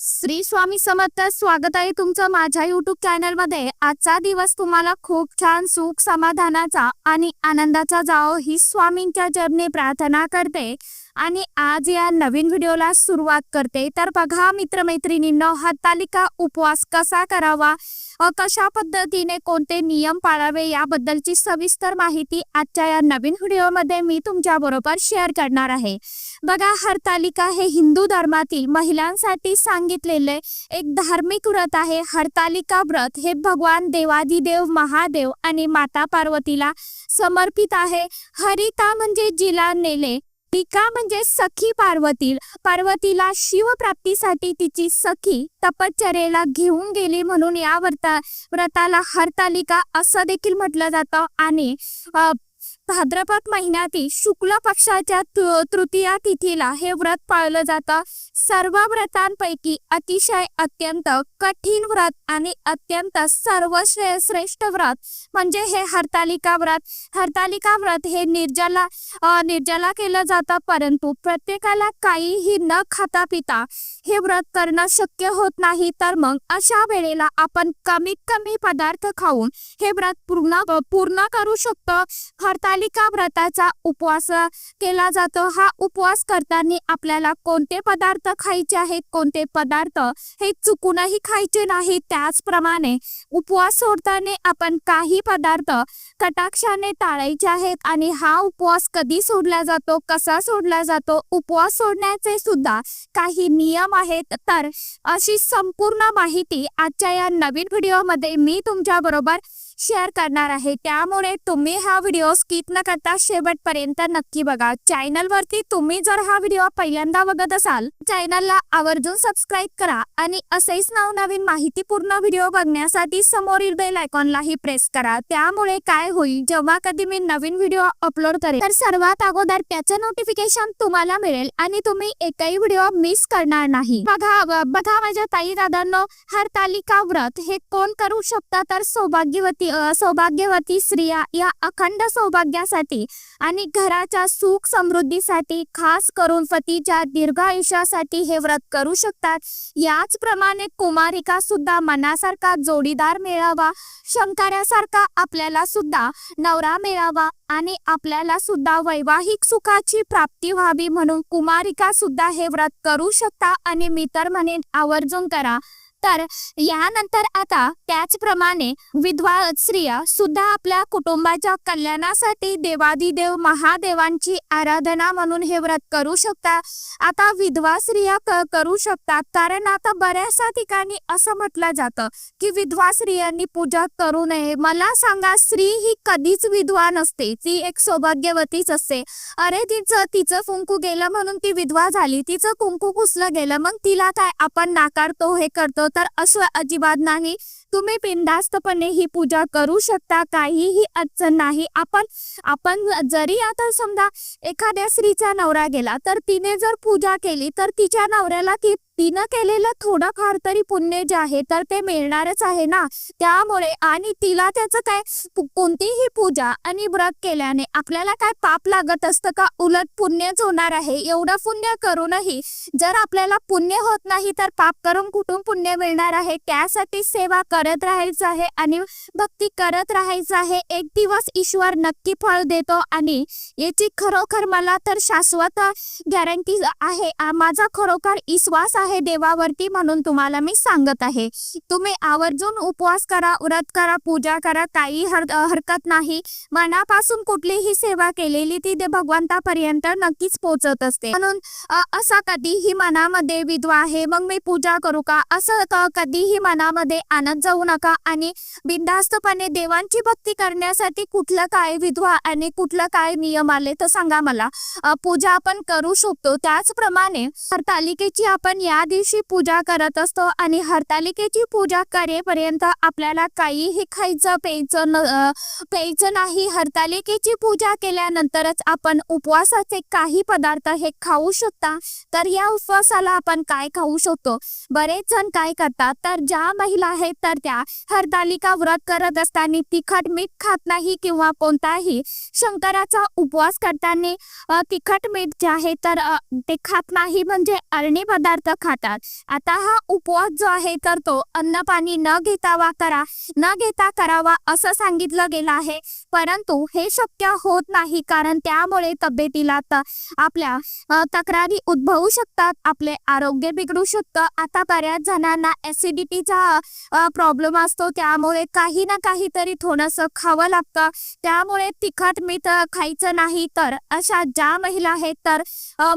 श्री स्वामी समर्थ स्वागत आहे तुमचं माझ्या युट्यूब चॅनलमध्ये आजचा दिवस तुम्हाला खूप छान सुख समाधानाचा आणि आनंदाचा जाओ ही स्वामींच्या चरणी प्रार्थना करते. आणि आज या नवीन व्हिडिओला सुरुवात करते. तर बघा मित्रमैत्रिणींनो हरतालिका उपवास कसा करावा? कशा पद्धतीने कोणते नियम पाळावे? याबद्दलची सविस्तर माहिती आजच्या या नवीन व्हिडिओमध्ये मी तुमच्या बरोबर शेअर करणार आहे. बघा हरतालिका हे हिंदू धर्मातील महिलांसाठी सांगितलेले एक धार्मिक व्रत आहे. हरतालिका व्रत हे भगवान देवादिदेव महादेव आणि माता पार्वतीला समर्पित आहे. हरिता म्हणजे जिला नेले टीका म्हणजे सखी पार्वती पार्वतीला शिवप्राप्तीसाठी तिची सखी तपश्चर्येला घेऊन गेली म्हणून या व्रता व्रताला हरतालिका असं देखील म्हटलं जातं. आणि भाद्रपद महिन्यातील शुक्ल पक्षाच्या तृतीया तिथीला हे व्रत पाळलं जातं. सर्व व्रतांपैकी अतिशय अत्यंत कठीण व्रत आणि अत्यंत सर्वश्रेष्ठ व्रत म्हणजे हे हरतालिका व्रत. हरतालिका व्रत हे निर्जला निर्जला केलं जातं परंतु प्रत्येकाला काहीही न खाता पिता हे व्रत करणं शक्य होत नाही. तर मग अशा वेळेला आपण कमीत कमी पदार्थ खाऊन हे व्रत पूर्ण पूर्ण करू शकतो. हरतालिका व्रताचा उपवास केला जातो. हा उपवास करताना आपल्याला कोणते पदार्थ खायचे आहेत कोणते पदार्थ हे चुकूनही खायचे नाही त्याचप्रमाणे उपवास सोडताना आपण काही पदार्थ कटाक्षाने टाळायचे आहेत आणि हा उपवास कधी सोडला जातो कसा सोडला जातो उपवास सोडण्याचे सुद्धा काही नियम आहेत. तर अशी संपूर्ण माहिती आजच्या या नवीन व्हिडिओमध्ये मी तुमच्या बरोबर शेअर करणार आहे. त्यामुळे तुम्ही हा व्हिडिओ स्किप न करता शेवटपर्यंत नक्की बघा. चॅनलवरती तुम्ही जर हा व्हिडिओ पहिल्यांदा बघत असाल चॅनलला आवर्जून सबस्क्राईब करा आणि असेच नवनवीन माहितीपूर्ण व्हिडिओ बघण्यासाठी समोरील बेल आयकॉनलाही प्रेस करा. त्यामुळे काय होईल जेव्हा कधी मी नवीन व्हिडिओ अपलोड करेल तर सर्वात अगोदर त्याचं नोटिफिकेशन तुम्हाला मिळेल आणि तुम्ही एकही व्हिडिओ मिस करणार नाही. बघा बघा माझ्या ताई दादांनो हरतालिका व्रत हे कोण करू शकता? तर सौभाग्यवती सौभाग्यवती स्त्रिया या अखंड सौभाग्यासाठी आणि घराच्या सुख समृद्धीसाठी खास करून पतीच्या दीर्घ आयुष्यासाठी हे व्रत करू शकतात. याचप्रमाणे कुमारिका सुद्धा मनासारखा जोडीदार मिळावा शंकरासारखा आपल्याला सुद्धा नवरा मिळावा आणि आपल्याला सुद्धा वैवाहिक सुखाची प्राप्ती व्हावी म्हणून कुमारिका सुद्धा हे व्रत करू शकता आणि मी तर म्हणेन आवर्जून करा. तर यानंतर आता त्याचप्रमाणे विधवा स्त्रिया सुद्धा आपल्या कुटुंबाच्या कल्याणासाठी देवादिदेव महादेवांची आराधना म्हणून हे व्रत करू शकता आता विधवा स्त्रिया क- करू शकतात. कारण आता बऱ्याचशा ठिकाणी असं म्हटलं जातं की विधवा स्त्रियांनी पूजा करू नये. मला सांगा स्त्री ही कधीच विधवा नसते ती एक सौभाग्यवतीच असते. अरे तिचं तिचं कुंकू गेलं म्हणून ती विधवा झाली. तिचं कुंकू कुसलं गेलं. मग तिला काय आपण नाकारतो हे करतो? तर असं अजिबात नाही. तुम्ही बिनधास्तपणे ही पूजा करू शकता. काहीही अडचण नाही. आपण आपण जरी आता समजा एखाद्या स्त्रीचा नवरा गेला तर तिने जर पूजा केली तर तिच्या नवऱ्याला ती तिनं केलेलं थोडं फार तरी पुण्य जे आहे तर ते मिळणारच आहे ना? त्यामुळे आणि तिला त्याचं काय कोणतीही पूजा आणि व्रत केल्याने आपल्याला काय पाप लागत असतं का? उलट पुण्यच होणार आहे. एवढं पुण्य करूनही जर आपल्याला पुण्य होत नाही तर पाप करून कुठून पुण्य मिळणार आहे? त्यासाठी सेवा करत राहायचं आहे आणि भक्ती करत राहायचं आहे. एक दिवस ईश्वर नक्की फळ देतो आणि याची खरोखर मला तर शाश्वत गॅरंटी आहे. माझा खरोखर विश्वास आहे देवावरती म्हणून तुम्हाला मी सांगत आहे. तुम्ही आवर्जून उपवास करा व्रत करा पूजा करा काही हर हरकत नाही. मनापासून कुठलीही सेवा केलेली ती भगवंतापर्यंत नक्कीच पोहोचत असते. म्हणून असा कधीही मनामध्ये विधवा आहे मग मी पूजा करू का? असं कधीही मनामध्ये आनंद जाऊ नका आणि बिनधास्तपणे देवांची भक्ती करण्यासाठी कुठलं काय विधवा आणि कुठलं काय नियम आले तर सांगा मला. पूजा आपण करू शकतो. त्याचप्रमाणे हरतालिकेची आपण या दिवशी पूजा करत असतो आणि हरतालिकेची पूजा करेपर्यंत आपल्याला काहीही खायचं प्यायचं न प्यायचं नाही. हरतालिकेची पूजा केल्यानंतरच आपण उपवासाचे काही पदार्थ हे खाऊ शकता. तर या उपवासाला आपण काय खाऊ शकतो? बरेच जण काय करतात? तर ज्या महिला आहेत तर त्या हरतालिका व्रत करत असताना तिखट मीठ खात नाही किंवा कोणताही शंकराचा उपवास करताना तिखट मीठ जे आहे तर ते खात नाही म्हणजे अरणी पदार्थ खातात. आता हा उपवास जो आहे तर तो अन्न पाणी न घेतावा करा न घेता करावा असं सांगितलं गेलं आहे. परंतु हे शक्य होत नाही कारण त्यामुळे तब्येतीला तर आपल्या तक्रारी उद्भवू शकतात आपले आरोग्य बिघडू शकतं. आता बऱ्याच जणांना ऍसिडिटीचा प्रॉब्लेम प्रॉब्लेम असतो त्यामुळे काही ना काहीतरी थोडंसं खावं लागतं. त्यामुळे तिखट मीठ खायचं नाही तर अशा ज्या महिला आहेत तर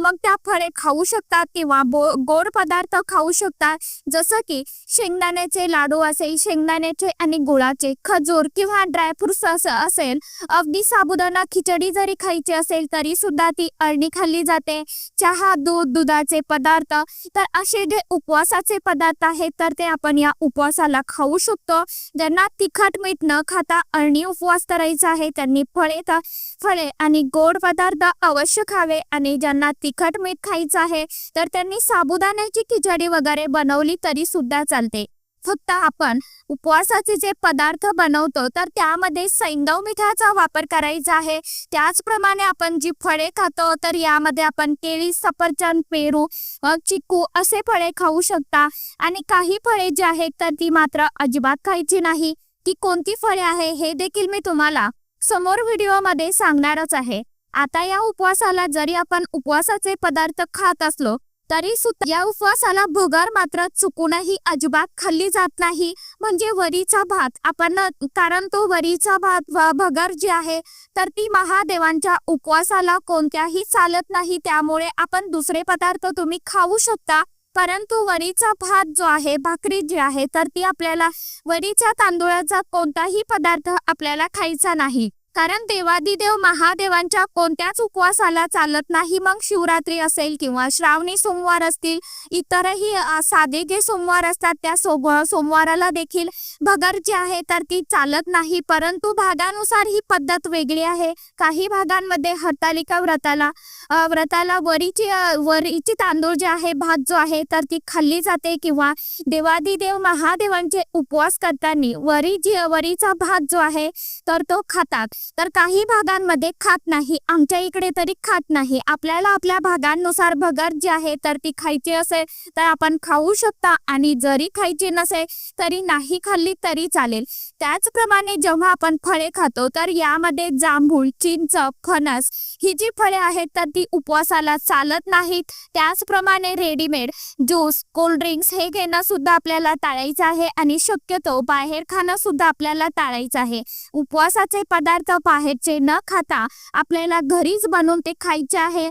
मग त्या फळे खाऊ शकतात किंवा गोड पदार्थ खाऊ शकतात. जसं की शेंगदाण्याचे लाडू असेल शेंगदाण्याचे आणि गुळाचे खजूर किंवा ड्रायफ्रुट्स असं असेल. अगदी साबुदाणा खिचडी जरी खायची असेल तरी सुद्धा ती अळणी खाल्ली जाते. चहा दूध दुधाचे पदार्थ. तर असे जे उपवासाचे पदार्थ आहेत तर ते आपण या उपवासाला खाऊ खाऊ शकतो. ज्यांना तिखट मीठ न खाता अळणी उपवास करायचा आहे त्यांनी फळे फळे आणि गोड पदार्थ अवश्य खावे आणि ज्यांना तिखट मीठ खायचं आहे तर त्यांनी साबुदाण्याची खिचडी वगैरे बनवली तरी सुद्धा चालते. फक्त आपण उपवासाचे जे पदार्थ बनवतो तर त्यामध्ये सैंदव मिठाचा वापर करायचा आहे. त्याचप्रमाणे आपण जी फळे खातो तर यामध्ये आपण केळी सफरचंद पेरू चिकू असे फळे खाऊ शकता. आणि काही फळे जी आहेत तर ती मात्र अजिबात खायची नाही. ती कोणती फळे आहे हे देखील मी तुम्हाला समोर व्हिडिओमध्ये सांगणारच आहे. आता या उपवासाला जरी आपण उपवासाचे पदार्थ खात असलो तरी सुद्धा या उपवासाला भगर मात्र चुकूनही अजिबात खाल्ली जात नाही. म्हणजे वरीचा भात आपण कारण तो वरीचा भात भगर जी आहे तर ती महादेवांच्या उपवासाला कोणत्याही चालत नाही. त्यामुळे आपण दुसरे पदार्थ तुम्ही खाऊ शकता. परंतु वरीचा भात जो आहे भाकरी जी आहे तर ती आपल्याला वरीच्या तांदूळाचा कोणताही पदार्थ आपल्याला खायचा नाही. कारण देवादिदेव महादेवांच्या कोणत्याच उपवासाला चालत नाही. मग शिवरात्री असेल किंवा श्रावणी सोमवार असतील इतरही साधे जे सोमवार असतात त्या सोम सोमवाराला देखील भगर जी आहे तर ती चालत नाही. परंतु भागानुसार ही पद्धत वेगळी आहे. काही भागांमध्ये हरतालिका व्रताला व्रताला वरीची वरीची तांदूळ जे आहे भात जो आहे तर ती खाल्ली जाते किंवा देवादिदेव महादेवांचे उपवास करताना वरी जी वरीचा भात जो आहे तर तो खातात. तर काही भागांमध्ये खात नाही. आमच्या इकडे तरी खात नाही. आपल्याला आपल्या भागांनुसार भगर जी आहे तर ती खायची असेल तर आपण खाऊ शकता. आणि जरी खायची नसेल तरी नाही खाल्ली तरी चालेल. त्याचप्रमाणे जेव्हा आपण फळे खातो तर यामध्ये जांभूळ चिंच फणस ही जी फळे आहेत तर ती उपवासाला चालत नाहीत. त्याचप्रमाणे रेडीमेड ज्यूस कोल्ड्रिंक्स हे घेणं सुद्धा आपल्याला टाळायचं आहे. आणि शक्यतो बाहेर खाणं सुद्धा आपल्याला टाळायचं आहे. उपवासाचे पदार्थ बाहेरचे न खाता आपल्याला घरीच बनवून ते खायचे आहे.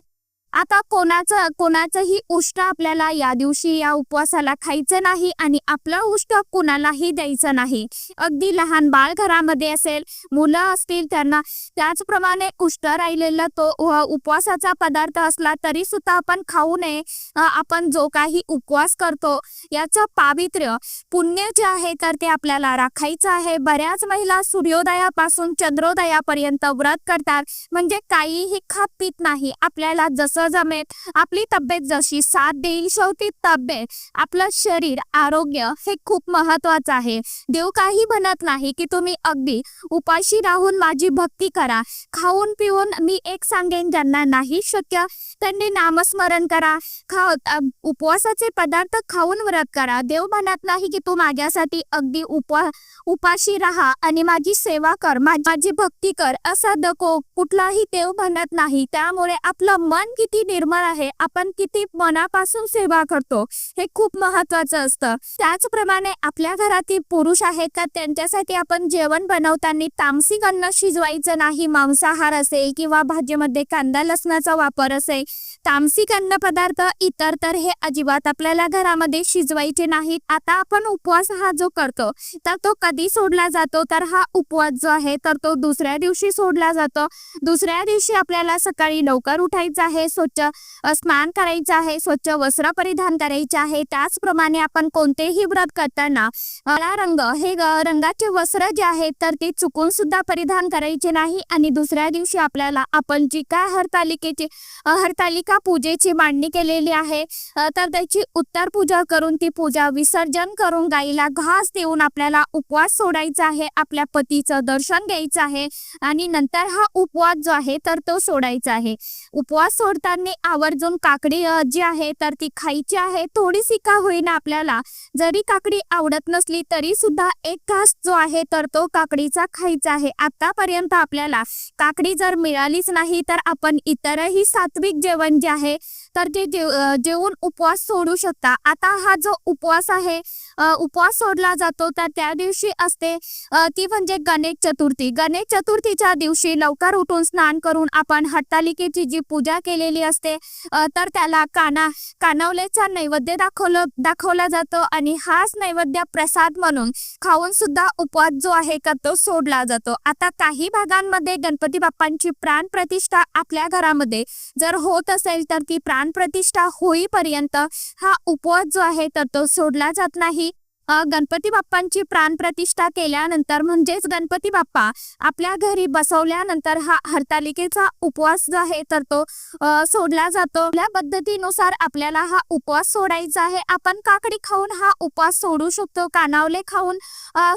आता कोणाचं कोणाचंही उष्ट आपल्याला या दिवशी या उपवासाला खायचं नाही आणि आपलं उष्ट कोणालाही द्यायचं नाही. अगदी लहान बाळ घरामध्ये असेल मुलं असतील त्यांना त्याचप्रमाणे उष्ट राहिलेला तो उपवासाचा पदार्थ असला तरी सुद्धा आपण खाऊ नये. आपण जो काही उपवास करतो याचं पावित्र्य पुण्य जे आहे तर ते आपल्याला राखायचं आहे. बऱ्याच महिला सूर्योदयापासून चंद्रोदयापर्यंत व्रत करतात. म्हणजे काहीही खात पित नाही. आपल्याला जसं कसं जमेल आपली तब्येत जशी साथ देईल शेवटी तब्येत. आपलं शरीर आरोग्य हे खूप महत्वाचं आहे. देव काही म्हणत नाही की तुम्ही अगदी उपाशी राहून माझी भक्ती करा. खाऊन पिऊन मी एक सांगेन ज्यांना नाही शक्य त्यांनी नामस्मरण करा. खा उपवासाचे पदार्थ खाऊन व्रत करा. देव म्हणत नाही की तू माझ्यासाठी अगदी उपा उपाशी राहा आणि माझी सेवा कर माझी भक्ती कर असा दको कुठलाही देव म्हणत नाही. त्यामुळे आपलं मन किती निर्मळ आहे आपण किती मनापासून सेवा करतो हे खूप महत्वाचं असतं. त्याचप्रमाणे आपल्या घरातील पुरुष आहेत का त्यांच्यासाठी आपण जेवण बनवताना तामसिक अन्न शिजवायचं नाही मांसाहार असेल किंवा भाजीमध्ये कांदा लसणाचा वापर असेल तामसिक अन्न पदार्थ इतर तर हे अजिबात आपल्याला घरामध्ये शिजवायचे नाहीत. आता आपण उपवास हा जो करतो तर तो कधी सोडला जातो? तर हा उपवास जो आहे तर तो दुसऱ्या दिवशी सोडला जातो. दुसऱ्या दिवशी आपल्याला सकाळी लवकर उठायचं आहे स्वच्छ स्नान करायचं आहे स्वच्छ वस्त्र परिधान करायचे आहे. त्याचप्रमाणे आपण कोणतेही व्रत करताना रंग हे रंगाचे वस्त्र जे आहेत तर ते चुकून सुद्धा परिधान करायचे नाही. आणि दुसऱ्या दिवशी आपल्याला आपण जी काय हरतालिकेची हरतालिका एका पूजेची मांडणी केलेली आहे? तर त्याची उत्तर पूजा करून ती पूजा विसर्जन करून गाईला घास देऊन आपल्याला उपवास सोडायचा आहे आपल्या पतीचं दर्शन घ्यायचं आहे आणि नंतर हा उपवास जो आहे तर तो सोडायचा आहे. उपवास सोडताना आवर्जून काकडी जी आहे तर ती खायची आहे. थोडीशी का होईना आपल्याला जरी काकडी आवडत नसली तरी सुद्धा एक घास जो आहे तर तो काकडीचा खायचा आहे. आतापर्यंत आपल्याला काकडी जर मिळालीच नाही तर आपण इतरही सात्विक जेवण जे आहे तर ते जेवून उपवास सोडू शकता. आता हा जो उपवास आहे उपवास सोडला जातो तर त्या दिवशी असते ती म्हणजे गणेश चतुर्थी. गणेश चतुर्थीच्या दिवशी लवकर उठून स्नान करून आपण हट्टालिकेची जी पूजा केलेली असते तर त्याला काना कानावलेचा नैवेद्य दाखवलं दाखवला जातो आणि हाच नैवेद्य प्रसाद म्हणून खाऊन सुद्धा उपवास जो आहे का तो सोडला जातो. आता काही भागांमध्ये गणपती बाप्पांची प्राण प्रतिष्ठा आपल्या घरामध्ये जर होत असेल तर ती प्राण प्रतिष्ठा होईपर्यंत हा उपवास जो आहे तर तो सोडला जात नाही. गणपती बाप्पांची प्राण प्रतिष्ठा केल्यानंतर म्हणजेच गणपती बाप्पा आपल्या घरी बसवल्यानंतर हा हरतालिकेचा उपवास जो आहे तर तो सोडला जातो. या पद्धतीनुसार आपल्याला हा उपवास सोडायचा आहे. आपण काकडी खाऊन हा उपवास सोडू शकतो कानावले खाऊन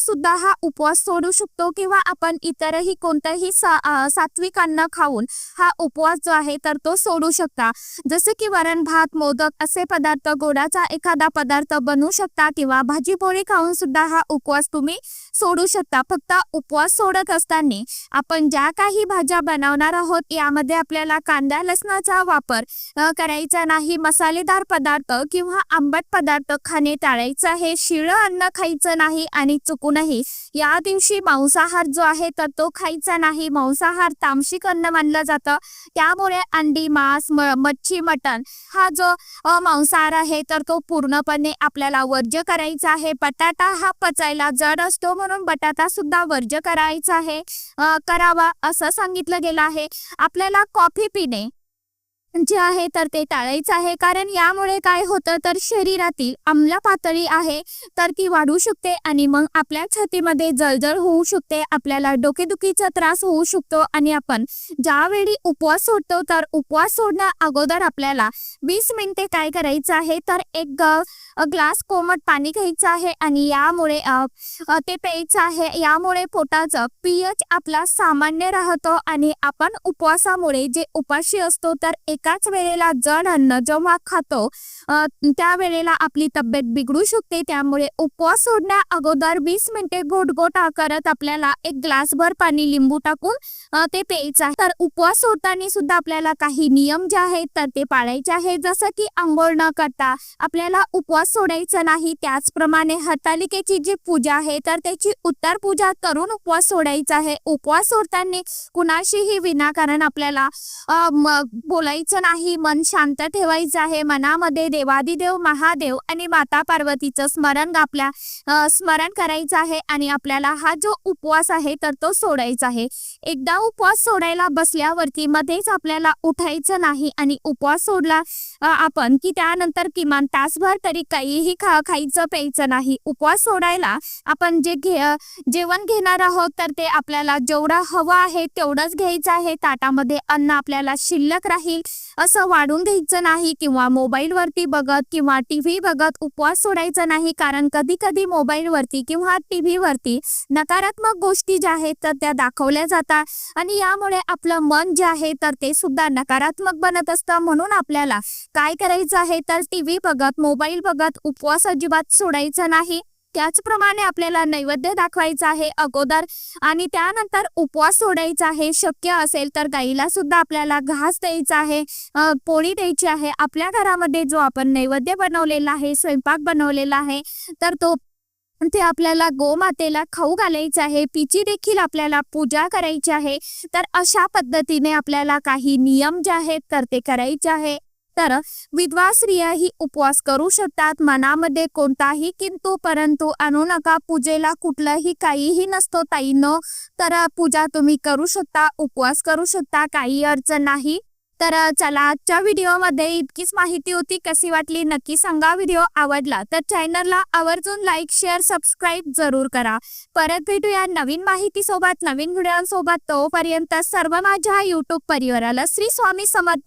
सुद्धा हा उपवास सोडू शकतो किंवा आपण इतरही कोणतंही सा सात्विक अन्न खाऊन हा उपवास जो आहे तर तो सोडू शकता. जसे की वरण भात मोदक असे पदार्थ गोडाचा एखादा पदार्थ बनवू शकता किंवा भाजी पोळी खाऊन सुद्धा हा उपवास तुम्ही सोडू शकता. फक्त उपवास सोडत असताना आपण ज्या काही भाज्या बनवणार आहोत यामध्ये आपल्याला कांदा लसणाचा वापर करायचा नाही. मसालेदार पदार्थ किंवा आंबट पदार्थ खाणे टाळायचं आहे. शिळं अन्न खायचं नाही आणि चुकूनही या दिवशी मांसाहार जो आहे तर तो खायचा नाही. मांसाहार तामसिक अन्न मानलं जातं. त्यामुळे अंडी मांस मच्छी मटण हा जो मांसाहार आहे तर तो पूर्णपणे आपल्याला वर्ज्य करायचा आहे. बटाटा हा पचायला जड असतो म्हणून बटाटा सुद्धा वर्ज्य करायचा आहे. करावा असं सांगितलं गेलं आहे. आपल्याला कॉफी पिणे जे आहे तर ते टाळायचं आहे. कारण यामुळे काय होतं तर शरीरातील आम्ल पातळी आहे तर ती वाढू शकते आणि मग आपल्या छातीमध्ये जळजळ होऊ शकते. आपल्याला डोकेदुखीचा त्रास होऊ शकतो आणि आपण ज्यावेळी उपवास सोडतो तर उपवास सोडण्या अगोदर आपल्याला वीस मिनिटे काय करायचं आहे तर एक ग्लास कोमट पाणी घ्यायचं आहे आणि यामुळे ते प्यायचं आहे. यामुळे पोटाचं पीएच आपला सामान्य राहतो आणि आपण उपवासामुळे जे उपाशी असतो तर एक एकाच वेळेला जड अन्न जेव्हा खातो त्या त्यावेळेला आपली तब्येत बिघडू शकते. त्यामुळे उपवास सोडण्या अगोदर वीस मिनिटे घोट करत आपल्याला एक ग्लासभर पाणी लिंबू टाकून ते प्यायचं आहे. तर उपवास सोडताना सुद्धा आपल्याला काही नियम जे आहेत तर ते पाळायचे आहे. जसं की आंघोळ न करता आपल्याला उपवास सोडायचा नाही. त्याचप्रमाणे हतालिकेची जी पूजा आहे तर त्याची उत्तर पूजा करून उपवास सोडायचा आहे. उपवास सोडताना कुणाशीही विनाकारण आपल्याला बोलायचं म- नाही. मन शांत ठेवायचं आहे. मनामध्ये देवादिदेव महादेव आणि माता पार्वतीचं स्मरण आपल्या स्मरण करायचं आहे आणि आपल्याला हा जो उपवास आहे तर तो सोडायचा आहे. एकदा उपवास सोडायला बसल्यावरती मध्येच आपल्याला उठायचं नाही आणि उपवास सोडला आपण की त्यानंतर किमान तासभर तरी काहीही खा खायचं प्यायचं नाही. उपवास सोडायला आपण जे घे जेवण घेणार आहोत तर ते आपल्याला जेवढं हवं आहे तेवढंच घ्यायचं आहे. ताटामध्ये अन्न आपल्याला शिल्लक राहील. असं वाढून घ्यायचं नाही किंवा मोबाईलवरती बघत किंवा टी व्ही बघत उपवास सोडायचा नाही. कारण कधी कधी मोबाईलवरती किंवा टी व्हीवरती नकारात्मक गोष्टी ज्या आहेत तर त्या दाखवल्या जातात. आणि यामुळे आपलं मन जे आहे तर ते सुद्धा नकारात्मक बनत असतं. म्हणून आपल्याला काय करायचं आहे तर टी व्ही बघत मोबाईल बघत उपवास अजिबात सोडायचा नाही. त्याचप्रमाणे आपल्याला नैवेद्य दाखवायचा आहे अगोदर आणि त्यानंतर उपवास सोडायचा आहे. शक्य असेल तर गाईला सुद्धा आपल्याला घास द्यायचा आहे पोळी द्यायची आहे. आपल्या घरामध्ये जो आपण नैवेद्य बनवलेला आहे स्वयंपाक बनवलेला आहे तर तो ते आपल्याला गोमातेला खाऊ घालायचं आहे. पिची देखील आपल्याला पूजा करायची आहे. तर अशा पद्धतीने आपल्याला काही नियम जे आहेत तर ते करायचे आहे. तर विधवा स्त्रिया ही उपवास करू शकतात. मनामध्ये कोणताही किंतु परंतु आणू नका पूजेला कुठलंही काहीही नसतो ताई न तर पूजा तुम्ही करू शकता उपवास करू शकता काही अडचण नाही. तर चला आजच्या व्हिडिओमध्ये इतकीच माहिती होती. कशी वाटली नक्की सांगा. व्हिडिओ आवडला तर चॅनलला आवर्जून लाईक शेअर सबस्क्राईब जरूर करा. परत भेटूया नवीन माहिती सोबत नवीन व्हिडिओसोबत. तोपर्यंत सर्व माझ्या युट्यूब परिवाराला श्री स्वामी समर्थ